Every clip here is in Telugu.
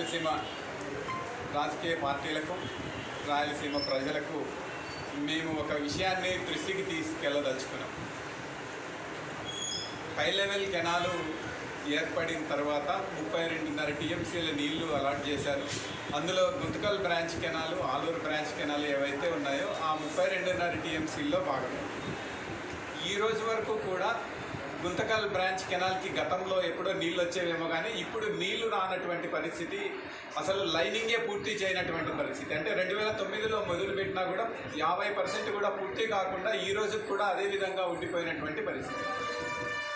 రాయలసీమ రాజకీయ పార్టీలకు రాయలసీమ ప్రజలకు మేము ఒక విషయాన్ని దృష్టికి తీసుకెళ్ళదలుచుకున్నాం హై లెవెల్ కెనాలు ఏర్పడిన తర్వాత ముప్పై రెండున్నర టీఎంసీల నీళ్ళు అలాట్ చేశారు. అందులో Guntakal branch canal Aluru branch canal ఏవైతే ఉన్నాయో ఆ ముప్పై రెండున్నర టీఎంసీల్లో భాగం. ఈ రోజు వరకు కూడా గుంతకల్ బ్రాంచ్ కెనాల్కి గతంలో ఎప్పుడో నీళ్ళు వచ్చేవేమో కానీ ఇప్పుడు నీళ్ళు రానటువంటి పరిస్థితి అసలు లైనింగే పూర్తి చేయనటువంటి పరిస్థితి. అంటే రెండు వేల తొమ్మిదిలో మొదలుపెట్టినా కూడా యాభై పర్సెంట్ కూడా పూర్తి కాకుండా ఈ రోజు కూడా అదే విధంగా ఉండిపోయినటువంటి పరిస్థితి.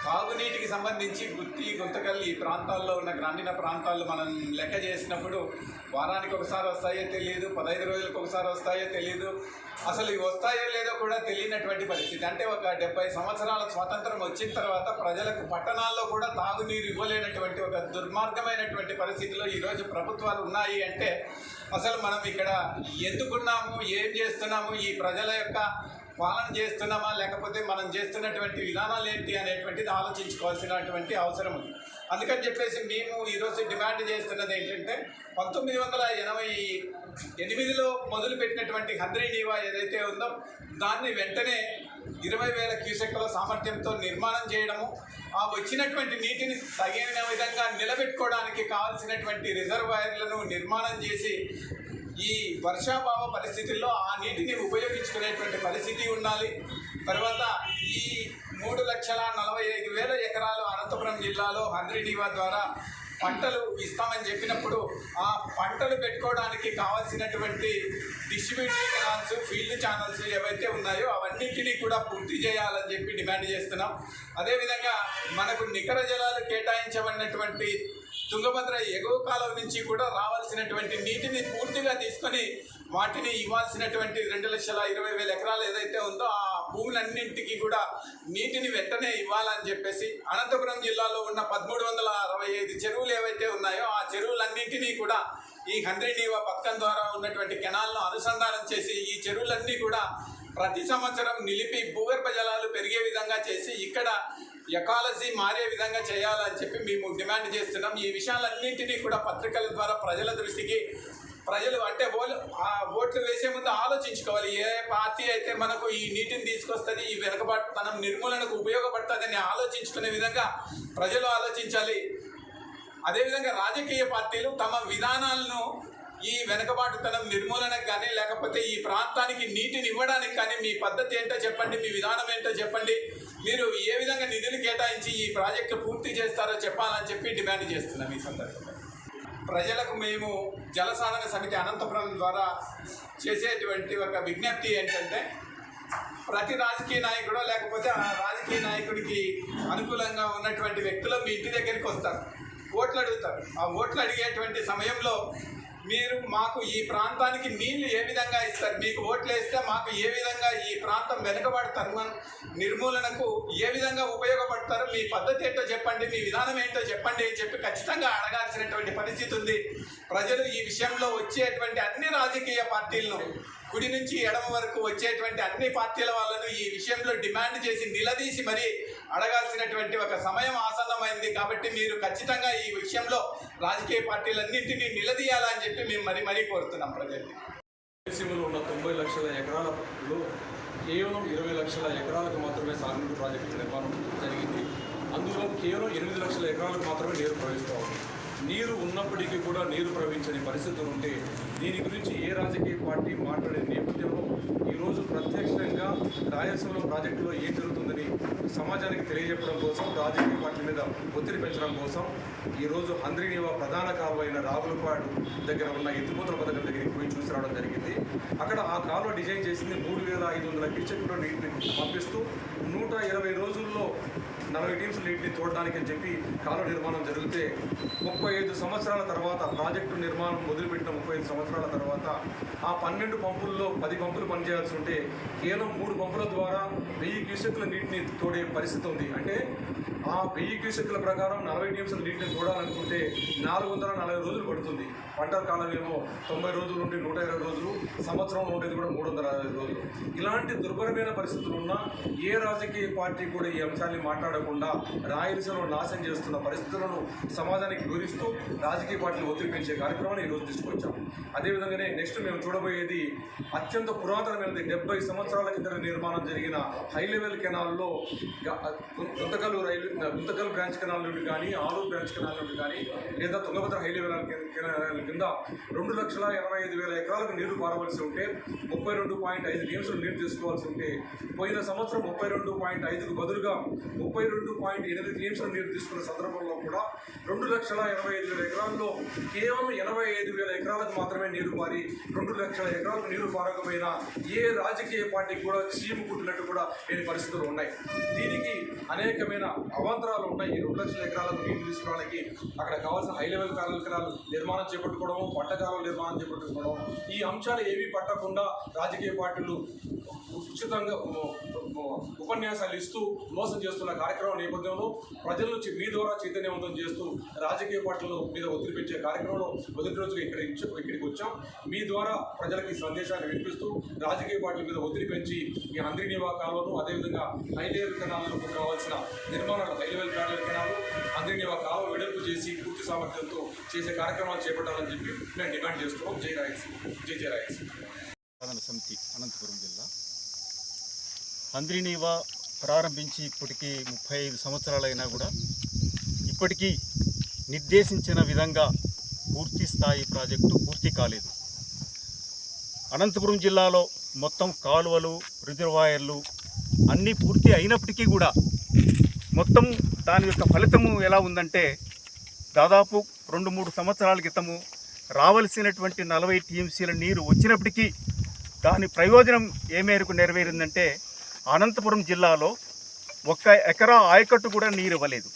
తాగునీటికి సంబంధించి గుత్తి గుంతకల్లి ఈ ప్రాంతాల్లో ఉన్న గ్రామీణ ప్రాంతాల్లో మనం లెక్క చేసినప్పుడు వారానికి ఒకసారి వస్తాయో తెలియదు పదహైదు రోజులకు ఒకసారి వస్తాయో తెలియదు అసలు ఇవి వస్తాయో లేదో కూడా తెలియనటువంటి పరిస్థితి. అంటే ఒక డెబ్బై సంవత్సరాల స్వాతంత్రం వచ్చిన తర్వాత ప్రజలకు పట్టణాల్లో కూడా తాగునీరు ఇవ్వలేనటువంటి ఒక దుర్మార్గమైనటువంటి పరిస్థితిలో ఈరోజు ప్రభుత్వాలు ఉన్నాయి అంటే అసలు మనం ఇక్కడ ఎందుకున్నాము ఏం చేస్తున్నాము? ఈ ప్రజల యొక్క పాలన చేస్తున్నామా లేకపోతే మనం చేస్తున్నటువంటి విధానాలు ఏంటి అనేటువంటిది ఆలోచించుకోవాల్సినటువంటి అవసరం ఉంది. అందుకని చెప్పేసి మేము ఈరోజు డిమాండ్ చేస్తున్నది ఏంటంటే పంతొమ్మిది వందల ఎనభై ఎనిమిదిలో మొదలుపెట్టినటువంటి హంద్రీ నీవా ఏదైతే ఉందో దాన్ని వెంటనే ఇరవై వేల క్యూసెక్ల సామర్థ్యంతో నిర్మాణం చేయడము ఆ వచ్చినటువంటి నీటిని తగిన విధంగా నిలబెట్టుకోవడానికి కావాల్సినటువంటి రిజర్వాయర్లను నిర్మాణం చేసి ఈ వర్షాభావ పరిస్థితుల్లో ఆ నీటిని ఉపయోగించుకునేటువంటి పరిస్థితి ఉండాలి. తర్వాత ఈ మూడు లక్షల నలభై ఐదు వేల ఎకరాలు అనంతపురం జిల్లాలో హంద్రీనీవా ద్వారా పంటలు ఇస్తామని చెప్పినప్పుడు ఆ పంటలు పెట్టుకోవడానికి కావాల్సినటువంటి డిస్ట్రిబ్యూటరీ ఛానల్స్ ఫీల్డ్ ఛానల్స్ ఏవైతే ఉన్నాయో అవన్నింటినీ కూడా పూర్తి చేయాలని చెప్పి డిమాండ్ చేస్తున్నాం. అదేవిధంగా మనకు నికర జలాలు కేటాయించబడినటువంటి తుంగభద్ర ఎగువ కాలం నుంచి కూడా రావాల్సినటువంటి నీటిని పూర్తిగా తీసుకొని వాటిని ఇవ్వాల్సినటువంటి రెండు లక్షల ఇరవై వేల ఎకరాలు ఏదైతే ఉందో ఆ భూములన్నింటికి కూడా నీటిని వెంటనే ఇవ్వాలని చెప్పేసి అనంతపురం జిల్లాలో ఉన్న పదమూడు వందల అరవై ఐదు చెరువులు ఏవైతే ఉన్నాయో ఆ చెరువులన్నింటినీ కూడా ఈ హంద్రీనీవా పథకం ద్వారా ఉన్నటువంటి కెనాల్ను అనుసంధానం చేసి ఈ చెరువులన్నీ కూడా ప్రతి సంవత్సరం నిలిపి భూగర్భ జలాలు పెరిగే విధంగా చేసి ఇక్కడ ఎకాలజీ మారే విధంగా చేయాలని చెప్పి మేము డిమాండ్ చేస్తున్నాం. ఈ విషయాలన్నింటినీ కూడా పత్రికల ద్వారా ప్రజల దృష్టికి ప్రజలు అంటే ఓలు ఆ ఓట్లు వేసే ముందు ఆలోచించుకోవాలి. ఏ పార్టీ అయితే మనకు ఈ నీటిని తీసుకొస్తుంది ఈ వెనుకబాటుతనం నిర్మూలనకు ఉపయోగపడుతుందని ఆలోచించుకునే విధంగా ప్రజలు ఆలోచించాలి. అదేవిధంగా రాజకీయ పార్టీలు తమ విధానాలను ఈ వెనుకబాటుతనం నిర్మూలనకు కానీ లేకపోతే ఈ ప్రాంతానికి నీటిని ఇవ్వడానికి కానీ మీ పద్ధతి ఏంటో చెప్పండి మీ విధానం ఏంటో చెప్పండి. మీరు ఏ విధంగా నిధులు కేటాయించి ఈ ప్రాజెక్టు పూర్తి చేస్తారో చెప్పాలని చెప్పి డిమాండ్ చేస్తున్నాం ఈ సందర్భంగా. ప్రజలకు మేము జలసాధన సమితి అనంతపురం ద్వారా చేసేటువంటి ఒక విజ్ఞప్తి ఏంటంటే ప్రతి రాజకీయ నాయకుడో లేకపోతే ఆ రాజకీయ నాయకుడికి అనుకూలంగా ఉన్నటువంటి వ్యక్తులు మీ ఇంటి దగ్గరికి వస్తారు ఓట్లు అడుగుతారు. ఆ ఓట్లు అడిగేటువంటి సమయంలో మీరు మాకు ఈ ప్రాంతానికి నీళ్ళు ఏ విధంగా ఇస్తారు? మీకు ఓట్లు వేస్తే మాకు ఏ విధంగా ఈ ప్రాంతం వెనుకబడతారు? నిర్మూలనకు ఏ విధంగా ఉపయోగపడతారు? మీ పద్ధతి ఏంటో చెప్పండి మీ విధానం ఏంటో చెప్పండి అని చెప్పి ఖచ్చితంగా అడగాల్సినటువంటి పరిస్థితి ఉంది. ప్రజలు ఈ విషయంలో వచ్చేటువంటి అన్ని రాజకీయ పార్టీలను కుడి నుంచి ఎడమ వరకు వచ్చేటువంటి అన్ని పార్టీల వాళ్ళను ఈ విషయంలో డిమాండ్ చేసి నిలదీసి మరి అడగాల్సినటువంటి ఒక సమయం ఆసన్నమైంది కాబట్టి మీరు ఖచ్చితంగా ఈ విషయంలో రాజకీయ పార్టీలన్నింటినీ నిలదీయాలని చెప్పి మేము మరీ మరీ కోరుతున్నాం ప్రజల్ని. రాయలసీమలో ఉన్న తొంభై లక్షల ఎకరాలలో కేవలం ఇరవై లక్షల ఎకరాలకు మాత్రమే సాగునీటి ప్రాజెక్టు నిర్మాణం జరిగింది. అందులో కేవలం ఎనిమిది లక్షల ఎకరాలకు మాత్రమే నీరు ప్రవహిస్తూ ఉంది. నీరు ఉన్నప్పటికీ కూడా నీరు ప్రవహించని పరిస్థితులు ఉంటే దీని గురించి ఏ రాజకీయ పార్టీ మాట్లాడే నేపథ్యంలో ఈరోజు ప్రత్యక్షంగా రాయలసీమలో ప్రాజెక్టులో ఏం జరుగుతుందని సమాజానికి తెలియజెప్పడం కోసం రాజకీయ పార్టీ మీద ఒత్తిడి పెంచడం కోసం ఈరోజు హంద్రీనివా ప్రధాన కాలువ అయిన రాగులపాడు దగ్గర ఉన్న ఎత్తిపోతల పథకం దగ్గరికి పోయి చూసి రావడం జరిగింది. అక్కడ ఆ కాలువ డిజైన్ చేసింది మూడు వేల ఐదు వందల క్యూసెక్లో నీటిని పంపిస్తూ నూట ఇరవై రోజుల్లో నలభై టీమ్స్ నీటిని తోడడానికి అని చెప్పి కాలువ నిర్మాణం జరిగితే ముప్పై ఐదు సంవత్సరాల తర్వాత ప్రాజెక్టు నిర్మాణం మొదలుపెట్టిన ముప్పై ఐదు సంవత్సరాల తర్వాత ఆ పన్నెండు పంపుల్లో పది పంపులు పనిచేయాల్సి ఉంటే కేవలం మూడు పంపుల ద్వారా వెయ్యి క్యూసెక్ల నీటిని తోడే పరిస్థితి ఉంది. అంటే ఆ వెయ్యి క్యూసెక్ల ప్రకారం నలభై టీఎంసీల నీటిని చూడాలనుకుంటే నాలుగు వందల నలభై రోజులు పడుతుంది. పంట కాలం ఏమో తొంభై రోజుల నుండి నూట ఇరవై రోజులు సంవత్సరం ఉండేది కూడా మూడు వందల అరవై రోజులు. ఇలాంటి దుర్భరమైన పరిస్థితులు ఉన్నా ఏ రాజకీయ పార్టీ కూడా ఈ అంశాన్ని మాట్లాడకుండా రాయలసీమను నాశనం చేస్తున్న పరిస్థితులను సమాజానికి వివరిస్తూ రాజకీయ పార్టీలు ఒత్తిడి పెంచే కార్యక్రమాన్ని ఈరోజు తీసుకొచ్చాం అదేవిధంగానే నెక్స్ట్ మేము చూడబోయేది అత్యంత పురాతనమైనది డెబ్బై సంవత్సరాల కింద నిర్మాణం జరిగిన హై లెవెల్ కెనాల్లో గ- రైలు గుంతకల్ బ్రాంచ్ కెనాల్ నుండి కానీ ఆలూరు బ్రాంచ్ కెనాల్ నుండి కానీ లేదా తుంగభద్ర హై లెవెల్ కింద రెండు లక్షల ఎనభై ఐదు వేల ఎకరాలకు నీరు పారవలసి ఉంటే ముప్పై రెండు పాయింట్ ఐదు టీమ్స్లు నీరు తీసుకోవాల్సి ఉంటే పోయిన సంవత్సరం ముప్పై రెండు పాయింట్ ఐదుకు బదులుగా ముప్పై రెండు పాయింట్ ఎనిమిది టీమ్స్లు నీరు తీసుకున్న సందర్భంలో కూడా రెండు లక్షల ఎనభై ఐదు వేల ఎకరాల్లో కేవలం ఎనభై ఐదు వేల ఎకరాలకు మాత్రమే నీరు పారి రెండు లక్షల ఎకరాలకు నీరు పారకపోయినా ఏ రాజకీయ పార్టీకి కూడా చీము కుట్టినట్టు కూడా లేని పరిస్థితులు ఉన్నాయి. దీనికి అనేకమైన అవాంతరాలు ఉన్నాయి. ఈ రెండు లక్షల ఎకరాలకు నీరు తీసుకోవడానికి అక్కడ కావాల్సిన హై లెవెల్ కార్యక్రమాలు నిర్మాణం చేపట్టుకోవడము పట్టకాలం నిర్మాణం చేపట్టుకోవడం ఈ అంశాలు ఏవి పట్టకుండా రాజకీయ పార్టీలు ఉచితంగా ఉపన్యాసాలు ఇస్తూ మోసం చేస్తున్న కార్యక్రమం నేపథ్యంలో ప్రజల నుంచి మీ ద్వారా చైతన్యవంతం చేస్తూ రాజకీయ పార్టీల మీద ఒత్తిడి పెంచే కార్యక్రమంలో మొదటి రోజుగా ఇక్కడ ఇక్కడికి వచ్చాం. మీ ద్వారా ప్రజలకి సందేశాన్ని వినిపిస్తూ రాజకీయ పార్టీల మీద ఒత్తిడి పెంచి ఈ అందరి నివాకాలను అదేవిధంగా హై కెనాలకు కావాల్సిన నిర్మాణాలు హై లెవెల్ ప్యానల్ అందరి అంద్రినివా కాలువ వెడల్పు చేసి పూర్తి సామర్థ్యంతో చేసే కార్యక్రమాలు చేపట్టాలని చెప్పి మేము డిమాండ్ చేస్తున్నాం. జై రాయల్సీ జై జయ రాయల్సీ సమితి అనంతపురం జిల్లా. అంద్రినీవా ప్రారంభించి ఇప్పటికీ ముప్పై ఐదు సంవత్సరాలైనా కూడా ఇప్పటికీ నిర్దేశించిన విధంగా పూర్తి స్థాయి ప్రాజెక్టు పూర్తి కాలేదు. అనంతపురం జిల్లాలో మొత్తం కాలువలు రిజర్వాయర్లు అన్నీ పూర్తి అయినప్పటికీ కూడా మొత్తం దాని యొక్క ఫలితము ఎలా ఉందంటే దాదాపు రెండు మూడు సంవత్సరాల క్రితము రావలసినటువంటి నలభై టీఎంసీల నీరు వచ్చినప్పటికీ దాని ప్రయోజనం ఏ మేరకు నెరవేరిందంటే అనంతపురం జిల్లాలో ఒక్క ఎకరా ఆయకట్టు కూడా నీరు ఇవ్వలేదు.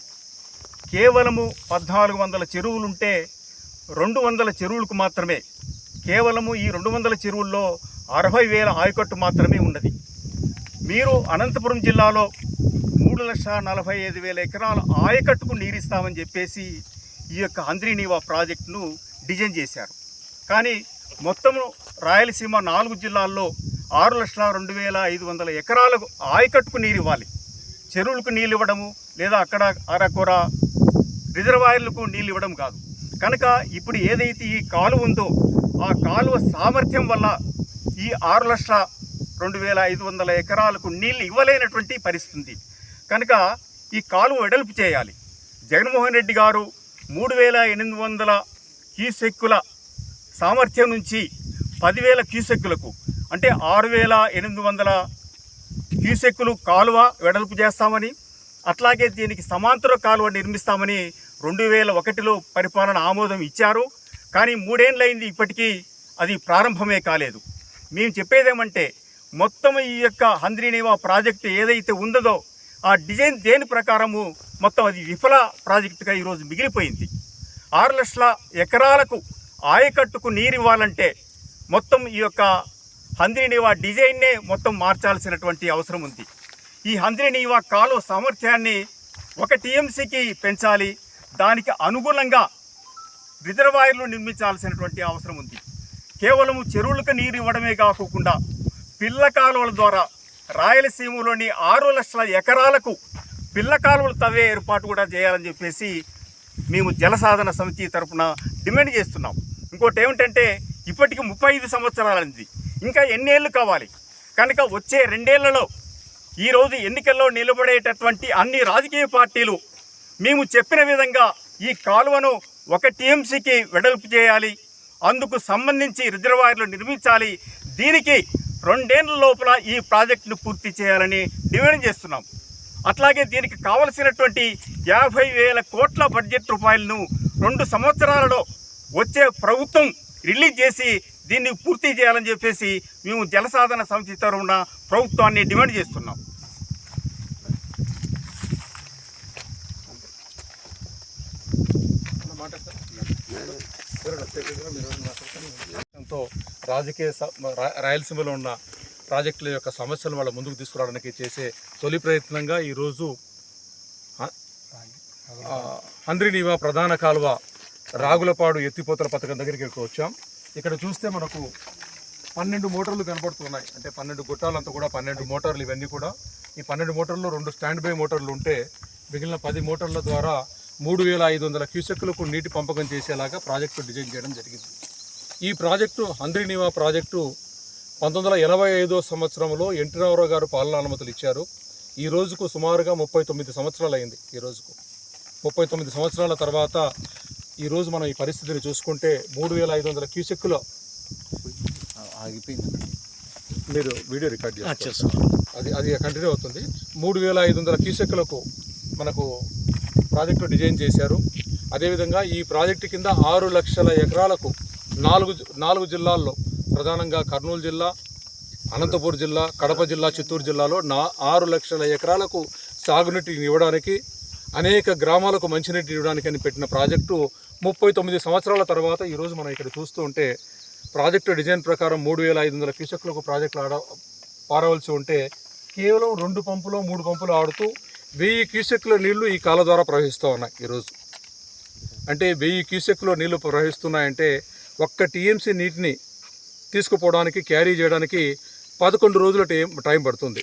కేవలము పద్నాలుగు వందల చెరువులుంటే రెండు వందల చెరువులకు మాత్రమే కేవలము ఈ రెండు వందల చెరువుల్లో అరవై వేల ఆయకట్టు మాత్రమే ఉన్నది. మీరు అనంతపురం జిల్లాలో మూడు లక్షల నలభై ఐదు వేల ఎకరాల ఆయకట్టుకు నీరిస్తామని చెప్పేసి ఈ యొక్క అంద్రినీవా ప్రాజెక్టును డిజైన్ చేశారు. కానీ మొత్తము రాయలసీమ నాలుగు జిల్లాల్లో ఆరు లక్షల రెండు వేల ఐదు వందల ఎకరాలకు ఆయకట్టుకు నీరు ఇవ్వాలి చెరువులకు నీళ్ళు ఇవ్వడము లేదా అక్కడ అరకొర రిజర్వాయర్లకు నీళ్ళు ఇవ్వడం కాదు. కనుక ఇప్పుడు ఏదైతే ఈ కాలువ ఉందో ఆ కాలువ సామర్థ్యం వల్ల ఈ ఆరు లక్షల రెండు వేల ఐదు వందల ఎకరాలకు నీళ్ళు ఇవ్వలేనటువంటి పరిస్థితి. కనుక ఈ కాలువ వెడల్పు చేయాలి. జగన్మోహన్ రెడ్డి గారు మూడు వేల ఎనిమిది వందల క్యూసెక్కుల సామర్థ్యం నుంచి పదివేల క్యూసెక్కులకు అంటే ఆరు వేల ఎనిమిది వందల క్యూసెక్కులు కాలువ వెడల్పు చేస్తామని అట్లాగే దీనికి సమాంతర కాలువ నిర్మిస్తామని రెండు వేల ఒకటిలో పరిపాలన ఆమోదం ఇచ్చారు. కానీ మూడేళ్ళైంది ఇప్పటికీ అది ప్రారంభమే కాలేదు. మేము చెప్పేదేమంటే మొత్తం ఈ యొక్క హంద్రీనేవా ప్రాజెక్టు ఏదైతే ఉందో ఆ డిజైన్ దేని ప్రకారము మొత్తం అది విఫల ప్రాజెక్టుగా ఈరోజు మిగిలిపోయింది. ఆరు లక్షల ఎకరాలకు ఆయకట్టుకు నీరు ఇవ్వాలంటే మొత్తం ఈ యొక్క హంద్రీనీవా డిజైన్నే మొత్తం మార్చాల్సినటువంటి అవసరం ఉంది. ఈ హంద్రీనీవా కాలువ సామర్థ్యాన్ని ఒక టీఎంసీకి పెంచాలి. దానికి అనుగుణంగా రిజర్వాయర్లు నిర్మించాల్సినటువంటి అవసరం ఉంది. కేవలం చెరువులకు నీరు ఇవ్వడమే కాకుండా పిల్ల కాలువల ద్వారా రాయలసీమలోని ఆరు లక్షల ఎకరాలకు పిల్ల కాలువలు తవ్వే ఏర్పాటు కూడా చేయాలని చెప్పేసి మేము జలసాధన సమితి తరపున డిమాండ్ చేస్తున్నాం. ఇంకోటి ఏమిటంటే ఇప్పటికి ముప్పై ఐదు సంవత్సరాలైంది. ఇంకా ఎన్నేళ్ళు కావాలి? కనుక వచ్చే రెండేళ్ళలో ఈరోజు ఎన్నికల్లో నిలబడేటటువంటి అన్ని రాజకీయ పార్టీలు మేము చెప్పిన విధంగా ఈ కాలువను ఒక టీఎంసీకి వెడల్పు చేయాలి. అందుకు సంబంధించి రిజర్వాయర్లు నిర్మించాలి. దీనికి రెండేళ్ళ లోపల ఈ ప్రాజెక్టును పూర్తి చేయాలని డిమాండ్ చేస్తున్నాం. అట్లాగే దీనికి కావలసినటువంటి యాభై వేల కోట్ల బడ్జెట్ రూపాయలను రెండు సంవత్సరాలలో వచ్చే ప్రభుత్వం రిలీజ్ చేసి దీన్ని పూర్తి చేయాలని చెప్పేసి మేము జలసాధన సమితి తరఫున ప్రభుత్వాన్ని డిమాండ్ చేస్తున్నాం. రాజకీయ రాయలసీమలో ఉన్న ప్రాజెక్టుల యొక్క సమస్యలు వాళ్ళ ముందుకు తీసుకురావడానికి చేసే తొలి ప్రయత్నంగా ఈరోజు హ- ప్రధాన కాలువ రాగులపాడు ఎత్తిపోతల పథకం దగ్గరికి వెళ్ళి వచ్చాం. ఇక్కడ చూస్తే మనకు పన్నెండు మోటార్లు కనపడుతున్నాయి. అంటే పన్నెండు గుట్టాలంతా కూడా పన్నెండు మోటార్లు ఇవన్నీ కూడా. ఈ పన్నెండు మోటార్లు రెండు స్టాండ్ బై మోటార్లు ఉంటే మిగిలిన పది మోటార్ల ద్వారా మూడు వేల ఐదు వందల క్యూసెక్లకు నీటి పంపకం చేసేలాగా ప్రాజెక్టు డిజైన్ చేయడం జరిగింది. ఈ ప్రాజెక్టు అంద్రినీవా ప్రాజెక్టు పంతొమ్మిది వందల ఎనభై ఐదో సంవత్సరంలో ఎన్టీ రామారావు గారు పాలన అనుమతులు ఇచ్చారు. ఈ రోజుకు సుమారుగా ముప్పై తొమ్మిది సంవత్సరాలు అయింది ఈ రోజుకు. ముప్పై తొమ్మిది సంవత్సరాల తర్వాత ఈ రోజు మనం ఈ పరిస్థితిని చూసుకుంటే మూడు వేల ఐదు వందల క్యూసెక్కుల మీరు వీడియో రికార్డ్ చేస్తారు. అది అది కంటిన్యూ అవుతుంది. మూడు వేల ఐదు వందల క్యూసెక్కులకు మనకు ప్రాజెక్టు డిజైన్ చేశారు. అదేవిధంగా ఈ ప్రాజెక్టు కింద ఆరు లక్షల ఎకరాలకు నాలుగు నాలుగు జిల్లాల్లో ప్రధానంగా కర్నూలు జిల్లా అనంతపూర్ జిల్లా కడప జిల్లా చిత్తూరు జిల్లాలో నా ఆరు లక్షల ఎకరాలకు సాగునీటిని ఇవ్వడానికి అనేక గ్రామాలకు మంచినీటి ఇవ్వడానికి అని పెట్టిన ప్రాజెక్టు ముప్పై తొమ్మిది సంవత్సరాల తర్వాత ఈరోజు మనం ఇక్కడ చూస్తూ ఉంటే ప్రాజెక్టు డిజైన్ ప్రకారం మూడు వేల ఐదు వందల క్యూసెక్లకు ప్రాజెక్టులు ఆడ పారవలసి ఉంటే కేవలం రెండు పంపులు మూడు పంపులు ఆడుతూ వెయ్యి క్యూసెక్ల నీళ్ళు ఈ కాల ద్వారా ప్రవహిస్తూ ఉన్నాయి ఈరోజు. అంటే వెయ్యి క్యూసెక్లో నీళ్ళు ప్రవహిస్తున్నాయంటే ఒక్క టీఎంసీ నీటిని తీసుకుపోవడానికి క్యారీ చేయడానికి పదకొండు రోజుల టైం టైం పడుతుంది.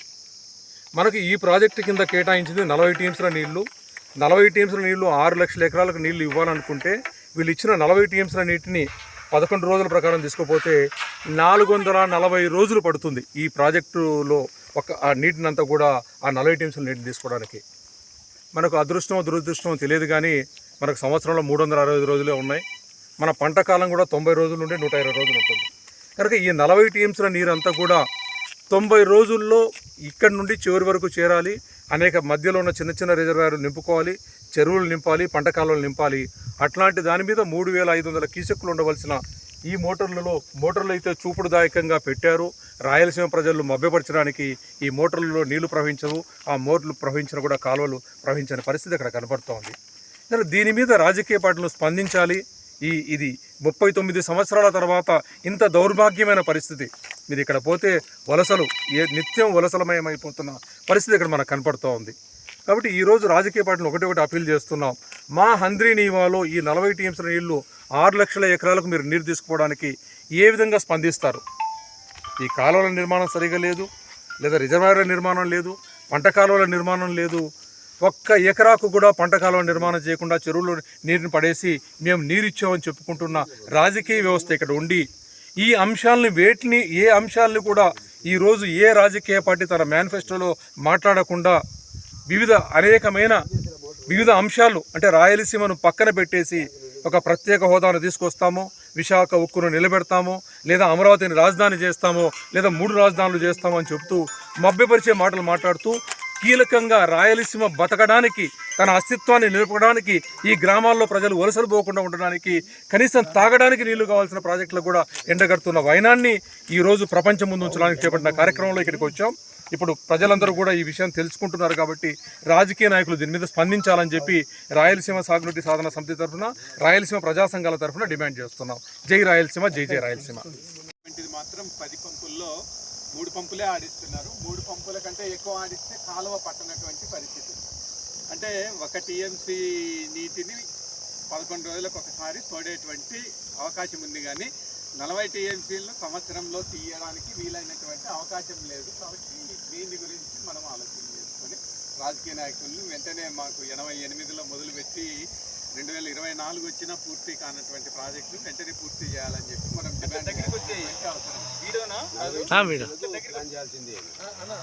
మనకి ఈ ప్రాజెక్టు కింద కేటాయించింది నలభై టీఎంసీల నీళ్ళు నలభై టీఎంసీల నీళ్ళు ఆరు లక్షల ఎకరాలకు నీళ్ళు ఇవ్వాలనుకుంటే వీళ్ళు ఇచ్చిన నలభై టీఎంసీల నీటిని పదకొండు రోజుల ప్రకారం తీసుకుపోతే నాలుగు వందల నలభై రోజులు పడుతుంది ఈ ప్రాజెక్టులో ఒక ఆ నీటిని అంతా కూడా ఆ నలభై టీఎంసీల నీటిని తీసుకోవడానికి. మనకు అదృష్టమో దురదృష్టమో తెలియదు కానీ మనకు సంవత్సరంలో మూడు వందల అరవై రోజులే ఉన్నాయి. మన పంట కాలం కూడా తొంభై రోజులు నుండి నూట ఇరవై రోజులు ఉంటుంది. కనుక ఈ నలభై టీఎంసీల నీరు అంతా కూడా తొంభై రోజుల్లో ఇక్కడి నుండి చివరి వరకు చేరాలి. అనేక మధ్యలో ఉన్న చిన్న చిన్న రిజర్వాయర్లు నింపుకోవాలి చెరువులు నింపాలి పంట కాలువలు నింపాలి. అట్లాంటి దాని మీద మూడు వేల ఐదు వందల కీసెక్కులు ఉండవలసిన ఈ మోటార్లలో మోటార్లు అయితే చూపుడుదాయకంగా పెట్టారు. రాయలసీమ ప్రజలు మభ్యపరచడానికి ఈ మోటార్లలో నీళ్ళు ప్రవహించవు. ఆ మోటార్లు ప్రవహించిన కూడా కాలువలు ప్రవహించని పరిస్థితి అక్కడ కనపడుతోంది. దీని మీద రాజకీయ పార్టీలు స్పందించాలి. ఈ ఇది ముప్పై తొమ్మిది సంవత్సరాల తర్వాత ఇంత దౌర్భాగ్యమైన పరిస్థితి. మీరు ఇక్కడ పోతే వలసలు ఏ నిత్యం వలసలమయమైపోతున్న పరిస్థితి ఇక్కడ మనకు కనపడుతూ ఉంది. కాబట్టి ఈరోజు రాజకీయ పార్టీలు ఒకటి ఒకటి అప్పీల్ చేస్తున్నాం. మా హంద్రీ నీవాలో ఈ నలభై టీఎంసీల నీళ్ళు ఆరు లక్షల ఎకరాలకు మీరు నీరు తీసుకోవడానికి ఏ విధంగా స్పందిస్తారు? ఈ కాలువల నిర్మాణం సరిగా లేదు లేదా రిజర్వాయర్ల నిర్మాణం లేదు పంట కాలువల నిర్మాణం లేదు ఒక్క ఎకరాకు కూడా పంట కాలువ నిర్మాణం చేయకుండా చెరువులో నీరుని పడేసి మేము నీరు ఇచ్చామని చెప్పుకుంటున్న రాజకీయ వ్యవస్థ ఇక్కడ ఉండి ఈ అంశాలని వేటిని ఏ అంశాలను కూడా ఈరోజు ఏ రాజకీయ పార్టీ తన మేనిఫెస్టోలో మాట్లాడకుండా వివిధ అనేకమైన వివిధ అంశాలు అంటే రాయలసీమను పక్కన పెట్టేసి ఒక ప్రత్యేక హోదాను తీసుకొస్తాము విశాఖ ఉక్కును నిలబెడతాము లేదా అమరావతిని రాజధాని చేస్తాము లేదా మూడు రాజధానులు చేస్తాము అని చెప్తూ మభ్యపరిచే మాటలు మాట్లాడుతూ కీలకంగా రాయలసీమ బతకడానికి తన అస్తిత్వాన్ని నిలపడానికి ఈ గ్రామాల్లో ప్రజలు వలసలు పోకుండా ఉండడానికి కనీసం తాగడానికి నీళ్ళు కావాల్సిన ప్రాజెక్టులకు కూడా ఎండగడుతున్న వైనాన్ని ఈరోజు ప్రపంచం ముందు ఉంచడానికి చేపట్టిన కార్యక్రమంలో ఇక్కడికి వచ్చాం. ఇప్పుడు ప్రజలందరూ కూడా ఈ విషయం తెలుసుకుంటున్నారు కాబట్టి రాజకీయ నాయకులు దీని మీద స్పందించాలని చెప్పి రాయలసీమ సాగునీటి సాధన సమితి తరఫున రాయలసీమ ప్రజా సంఘాల తరఫున డిమాండ్ చేస్తున్నాం. జై రాయలసీమ జై జై రాయలసీమ. ఇది మాత్రం పది పంపుల్లో మూడు పంపులే ఆడిస్తున్నారు. మూడు పంపుల కంటే ఎక్కువ ఆడిస్తే కాలువ పట్టనటువంటి పరిస్థితి అంటే ఒక టీఎంసీ నీటిని పదకొండు రోజులకు ఒకసారి తోడేటువంటి అవకాశం ఉంది కానీ నలభై టీఎంసీలను సంవత్సరంలో తీయడానికి వీలైనటువంటి అవకాశం లేదు. కాబట్టి దీని గురించి మనం ఆలోచన చేసుకొని రాజకీయ నాయకులను వెంటనే మాకు ఎనభై ఎనిమిదిలో మొదలుపెట్టి రెండు వేల ఇరవై నాలుగు వచ్చినా పూర్తి కానటువంటి ప్రాజెక్టులు వెంటనే పూర్తి చేయాలని చెప్పి మనం డిమాండ్ చేయాల్సిన అవసరం. ఆ వీడియో. అన్న,